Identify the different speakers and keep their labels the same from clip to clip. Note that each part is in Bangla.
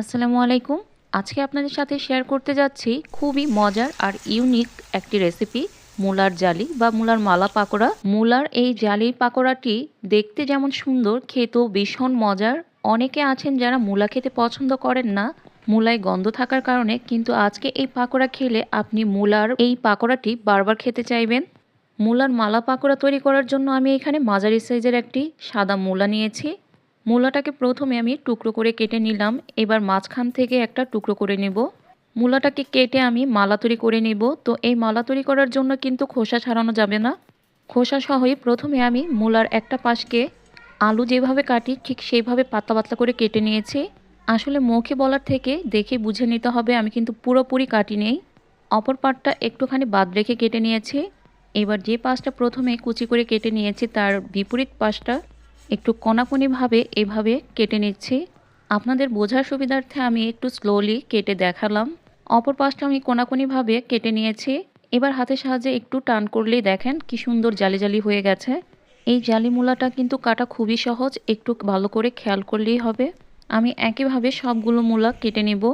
Speaker 1: আসসালামু আলাইকুম। আজকে আপনাদের সাথে শেয়ার করতে যাচ্ছি খুবই মজার আর ইউনিক একটি রেসিপি মূলার জালি বা মূলার মালা পাকোড়া। মূলার এই জালি পাকোড়াটি দেখতে যেমন সুন্দর, খেতেও ভীষণ মজার। অনেকে আছেন যারা মূলা খেতে পছন্দ করেন না, মূলায় গন্ধ থাকার কারণে, কিন্তু আজকে এই পাকোড়া খেলে আপনি মূলার এই পাকোড়াটি বারবার খেতে চাইবেন। মূলার মালা পাকোড়া তৈরি করার জন্য আমি এখানে মাঝারি সাইজের একটি সাদা মুলা নিয়েছি। মূলাটাকে প্রথমে আমি টুকরো করে কেটে নিলাম। এবার মাঝখান থেকে একটা টুকরো করে নেব। মূলাটাকে কেটে আমি মালা তৈরি করে নেব। তো এই মালা তৈরি করার জন্য কিন্তু খোসা ছাড়ানো যাবে না। খোসা সহই প্রথমে আমি মূলার একটা পাশকে আলু যেভাবে কাটি, ঠিক সেইভাবে পাতলা পাতলা করে কেটে নিয়েছি। আসলে মুখে বলার থেকে দেখে বুঝে নিতে হবে, আমি কিন্তু পুরোপুরি কাটি নেই। অপর পাটটা একটুখানি বাদ রেখে কেটে নিয়েছি। এবার যে পাশটা প্রথমে কুচি করে কেটে নিয়েছি, তার বিপরীত পাশটা একটু কণাকণিভাবে এভাবে কেটে নিচ্ছি। আপনাদের বোঝার সুবিধার্থে আমি একটু স্লোলি কেটে দেখালাম। অপর পাশটা আমি কোনাকুনিভাবে কেটে নিয়েছি। এবার হাতের সাহায্যে একটু টান করলেই দেখেন কি সুন্দর জালি জালি হয়ে গেছে। এই জালি মূলাটা কিন্তু কাটা খুবই সহজ, একটু ভালো করে খেয়াল করলেই হবে। আমি একইভাবে সবগুলো মূলা কেটে নেব।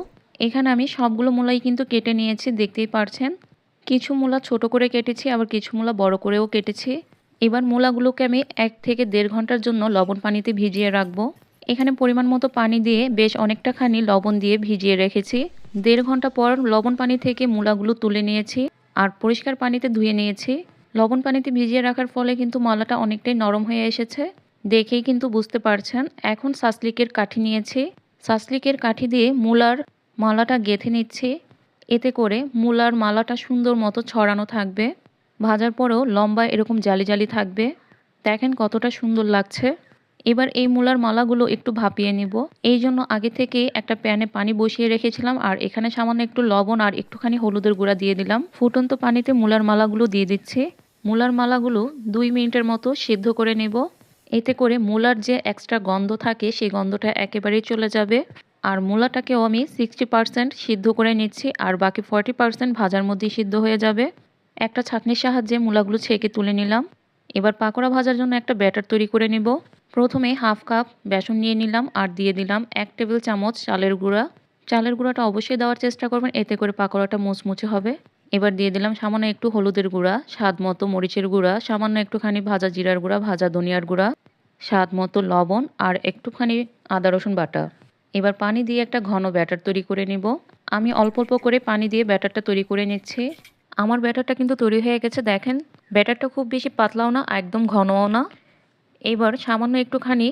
Speaker 1: এখানে আমি সবগুলো মূলাই কিন্তু কেটে নিয়েছি, দেখতেই পারছেন। কিছু মূলা ছোট করে কেটেছি, আবার কিছু মূলা বড় করেও কেটেছি। এবার মূলাগুলোকে আমি এক থেকে দেড় ঘণ্টার জন্য লবণ পানিতে ভিজিয়ে রাখব। এখানে পরিমাণ মতো পানি দিয়ে বেশ অনেকটা খানি লবণ দিয়ে ভিজিয়ে রেখেছি। দেড় ঘণ্টা পর লবণ পানি থেকে মূলাগুলো তুলে নিয়েছি আর পরিষ্কার পানিতে ধুয়ে নিয়েছি। লবণ পানিতে ভিজিয়ে রাখার ফলে কিন্তু মালাটা অনেকটাই নরম হয়ে এসেছে। দেখেই কিন্তু বুঝতে পারছেন, এখন সাসলিকের কাঠি নিয়েছি। সাসলিকের কাঠি দিয়ে মূলার মালাটা গেঁথে নিচ্ছি। এতে করে মূলার মালাটা সুন্দর মতো ছড়ানো থাকবে। ভাজার পরেও লম্বা এরকম জালি জালি থাকবে। দেখেন কতটা সুন্দর লাগছে। এবার এই মূলার মালাগুলো একটু ভাপিয়ে নিব। এই জন্য আগে থেকে একটা প্যানে পানি বসিয়ে রেখেছিলাম আর এখানে সামান্য একটু লবণ আর একটুখানি হলুদের গুঁড়া দিয়ে দিলাম। ফুটন্ত পানিতে মূলার মালাগুলো দিয়ে দিচ্ছি। মূলার মালাগুলো দুই মিনিটের মতো সিদ্ধ করে নেব। এতে করে মূলার যে এক্সট্রা গন্ধ থাকে সেই গন্ধটা একেবারেই চলে যাবে। আর মূলাটাকেও আমি সিক্সটি পারসেন্ট সিদ্ধ করে নিচ্ছি আর বাকি ফর্টি পারসেন্ট ভাজার মধ্যেই সিদ্ধ হয়ে যাবে। একটা ছাঁকনির সাহায্যে মূলাগুলো ছেঁকে তুলে নিলাম। এবার পাকোড়া ভাজার জন্য একটা ব্যাটার তৈরি করে নেব। প্রথমে হাফ কাপ বেসন নিয়ে নিলাম আর দিয়ে দিলাম এক টেবিল চামচ চালের গুঁড়া। চালের গুঁড়াটা অবশ্যই দেওয়ার চেষ্টা করবেন, এতে করে পাকোড়াটা মুচমুচে হবে। এবার দিয়ে দিলাম সামান্য একটু হলুদের গুঁড়া, স্বাদ মতো মরিচের গুঁড়া, সামান্য একটুখানি ভাজা জিরার গুঁড়া, ভাজা ধনিয়ার গুঁড়া, স্বাদ মতো লবণ আর একটুখানি আদা রসুন বাটা। এবার পানি দিয়ে একটা ঘন ব্যাটার তৈরি করে নিব। আমি অল্প অল্প করে পানি দিয়ে ব্যাটারটা তৈরি করে নিচ্ছি। আমার ব্যাটারটা কিন্তু তৈরি হয়ে গেছে, দেখেন। ব্যাটারটা খুব বেশি পাতলাও না, একদম ঘনও না। এবার সামান্য একটুখানি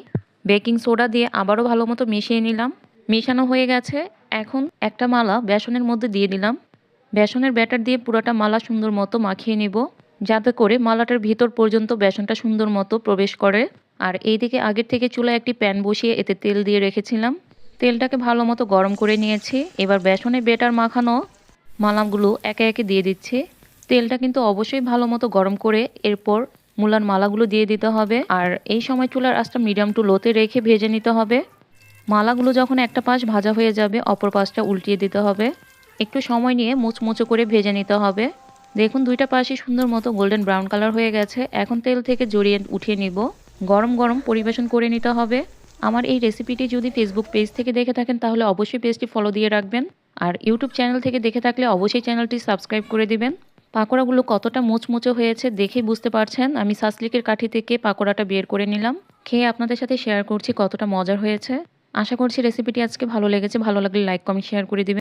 Speaker 1: বেকিং সোডা দিয়ে আবারও ভালো মতো মিশিয়ে নিলাম। মেশানো হয়ে গেছে। এখন একটা মালা বেসনের মধ্যে দিয়ে দিলাম। বেসনের ব্যাটার দিয়ে পুরোটা মালা সুন্দর মতো মাখিয়ে নিব, যাতে করে মালাটার ভিতর পর্যন্ত বেসনটা সুন্দর মতো প্রবেশ করে। আর এইদিকে আগের থেকে চুলায় একটি প্যান বসিয়ে এতে তেল দিয়ে রেখেছিলাম। তেলটাকে ভালো মতো গরম করে নিয়েছি। এবার বেসনের বেটার মাখানো মালাগুলো একে একে দিয়ে দিচ্ছি। তেলটা কিন্তু অবশ্যই ভালো মতো গরম করে এরপর মূলার মালাগুলো দিয়ে দিতে হবে। আর এই সময় চুলার আঁচটা মিডিয়াম টু লোতে রেখে ভেজে নিতে হবে। মালাগুলো যখন একটা পাশ ভাজা হয়ে যাবে, অপর পাশটা উল্টিয়ে দিতে হবে। একটু সময় নিয়ে মুচমুচো করে ভেজে নিতে হবে। দেখুন, দুইটা পাশই সুন্দর মতো গোল্ডেন ব্রাউন কালার হয়ে গেছে। এখন তেল থেকে জড়িয়ে উঠিয়ে নিব। গরম গরম পরিবেশন করে নিতে হবে। আমার এই রেসিপিটি যদি ফেসবুক পেজ থেকে দেখে থাকেন, তাহলে অবশ্যই পেজটি ফলো দিয়ে রাখবেন। আর ইউটিউব চ্যানেল থেকে দেখে থাকলে অবশ্যই চ্যানেলটি সাবস্ক্রাইব করে দিবেন। পাকোড়াগুলো কতটা মোচমোচো হয়েছে দেখে বুঝতে পারছেন। আমি সাসলিকের কাঠি থেকে পাকোড়াটা বের করে নিলাম। খেয়ে আপনাদের সাথে শেয়ার করছি কতটা মজার হয়েছে। আশা করছি রেসিপিটি আজকে ভালো লেগেছে। ভালো লাগলে লাইক কমেন্ট শেয়ার করে দিবেন।